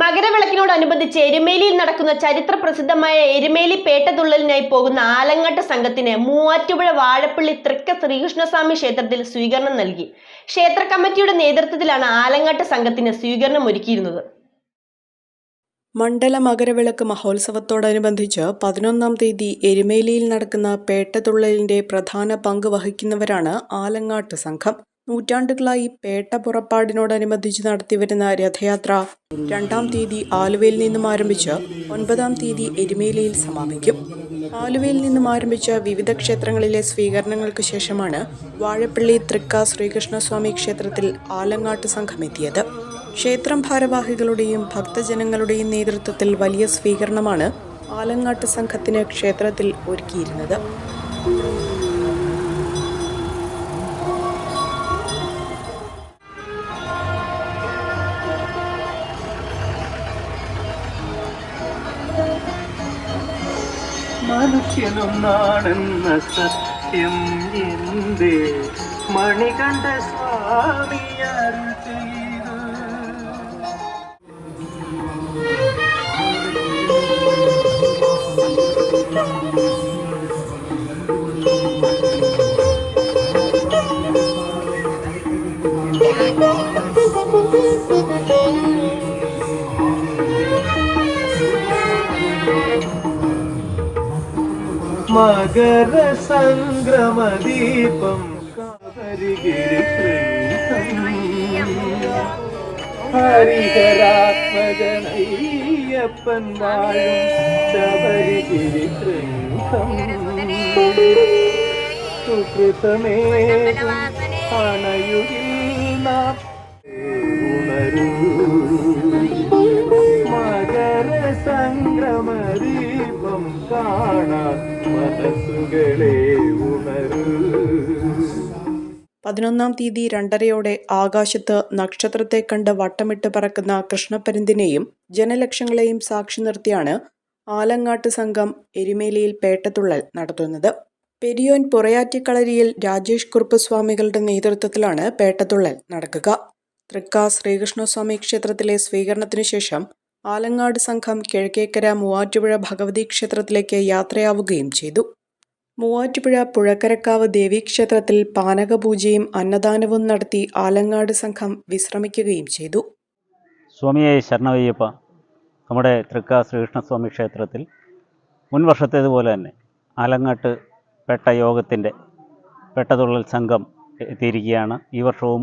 മകരവിളക്കിനോടനുബന്ധിച്ച് എരുമേലിയിൽ നടക്കുന്ന ചരിത്ര പ്രസിദ്ധമായ എരുമേലി പേട്ടതുള്ളലിനായി പോകുന്ന ആലങ്ങാട്ട് സംഘത്തിന് മൂവാറ്റുപുഴ വാഴപ്പള്ളി തൃക്ക ശ്രീകൃഷ്ണസ്വാമി ക്ഷേത്രത്തിൽ സ്വീകരണം നൽകി. ക്ഷേത്ര കമ്മിറ്റിയുടെ നേതൃത്വത്തിലാണ് ആലങ്ങാട്ട് സംഘത്തിന് സ്വീകരണം ഒരുക്കിയിരുന്നത്. മണ്ഡല മകരവിളക്ക് മഹോത്സവത്തോടനുബന്ധിച്ച് പതിനൊന്നാം തീയതി എരുമേലിയിൽ നടക്കുന്ന പേട്ടതുള്ളലിന്റെ പ്രധാന പങ്ക് വഹിക്കുന്നവരാണ് ആലങ്ങാട്ട് സംഘം. നൂറ്റാണ്ടുകളായി പേട്ട പുറപ്പാടിനോടനുബന്ധിച്ച് നടത്തിവരുന്ന രഥയാത്ര രണ്ടാം തീയതി ആലുവയിൽ നിന്നും ആരംഭിച്ച് ഒൻപതാം തീയതി എരുമേലിയിൽ സമാപിക്കും. ആലുവയിൽ നിന്നും ആരംഭിച്ച വിവിധ ക്ഷേത്രങ്ങളിലെ സ്വീകരണങ്ങൾക്ക് ശേഷമാണ് വാഴപ്പള്ളി തൃക്ക ശ്രീകൃഷ്ണസ്വാമി ക്ഷേത്രത്തിൽ ആലങ്ങാട്ട് സംഘം എത്തിയത്. ക്ഷേത്രം ഭാരവാഹികളുടെയും ഭക്തജനങ്ങളുടെയും നേതൃത്വത്തിൽ വലിയ സ്വീകരണമാണ് ആലങ്ങാട്ട് സംഘത്തിന് ക്ഷേത്രത്തിൽ ഒരുക്കിയിരുന്നത്. മനുഷ്യനൊന്നാണെന്ന സത്യം എന്ത് മണികണ്ഠ സ്വാമി മകര സംക്രമ ദീപം കാവരിഗിരി ഹരിഹരാത്മജനയ്യപ്പൻ ശബരിഗിരി സുകൃതമേകം അണയുകിൽ നാം. പതിനൊന്നാം തീയതി രണ്ടരയോടെ ആകാശത്ത് നക്ഷത്രത്തെ കണ്ട് വട്ടമിട്ട് പറക്കുന്ന കൃഷ്ണപ്പരുന്തിനെയും ജനലക്ഷങ്ങളെയും സാക്ഷി നിർത്തിയാണ് ആലങ്ങാട്ട് സംഘം എരുമേലിയിൽ പേട്ടത്തുള്ളൽ നടത്തുന്നത്. പെരിയോൻ പുറയാറ്റിക്കളരിയിൽ രാജേഷ് കുറുപ്പ് സ്വാമികളുടെ നേതൃത്വത്തിലാണ് പേട്ടത്തുള്ളൽ നടക്കുക. തൃക്ക ശ്രീകൃഷ്ണസ്വാമി ക്ഷേത്രത്തിലെ സ്വീകരണത്തിനു ശേഷം ആലങ്ങാട് സംഘം കിഴക്കേക്കര മൂവാറ്റുപുഴ ഭഗവതി ക്ഷേത്രത്തിലേക്ക് യാത്രയാവുകയും ചെയ്തു. മൂവാറ്റുപുഴ പുഴക്കരക്കാവ് ദേവീക്ഷേത്രത്തിൽ പാനകപൂജയും അന്നദാനവും നടത്തി ആലങ്ങാട് സംഘം വിശ്രമിക്കുകയും ചെയ്തു. സ്വാമിയെ ശരണവയ്യപ്പ നമ്മുടെ തൃക്ക ശ്രീകൃഷ്ണസ്വാമി ക്ഷേത്രത്തിൽ മുൻ വർഷത്തേതുപോലെ തന്നെ ആലങ്ങാട്ട് പെട്ട യോഗത്തിന്റെ പെട്ടതുള്ളൽ സംഘം എത്തിയിരിക്കുകയാണ്. ഈ വർഷവും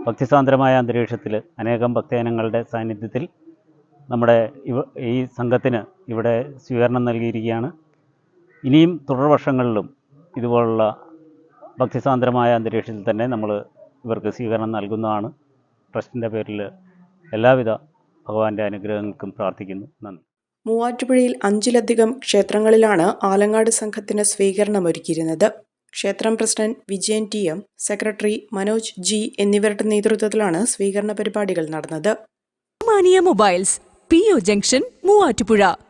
ഭക്തിസാന്ദ്രമായ അന്തരീക്ഷത്തിൽ അനേകം ഭക്തജനങ്ങളുടെ സാന്നിധ്യത്തിൽ നമ്മുടെ ഈ സംഘത്തിന് ഇവിടെ സ്വീകരണം നൽകിയിരിക്കുകയാണ്. ഇനിയും തുടർവർഷങ്ങളിലും ഇതുപോലുള്ള ഭക്തിസാന്ദ്രമായ അന്തരീക്ഷത്തിൽ തന്നെ നമ്മൾ ഇവർക്ക് സ്വീകരണം നൽകുന്നതാണ്. ട്രസ്റ്റിന്റെ പേരിൽ എല്ലാവിധ ഭഗവാന്റെ അനുഗ്രഹങ്ങൾക്കും പ്രാർത്ഥിക്കുന്നു. നന്ദി. മൂവാറ്റുപുഴയിൽ അഞ്ചിലധികം ക്ഷേത്രങ്ങളിലാണ് ആലങ്ങാട് സംഘത്തിന് സ്വീകരണമൊരുക്കിയിരുന്നത് ക്ഷേത്രം president Vijayan T M secretary Manoj G എന്നിവരുടെ നേതൃത്വത്തിലാണ് സ്വീകരണ പരിപാടികൾ നടന്നത്. Mania mobiles P O junction Muvattupuzha.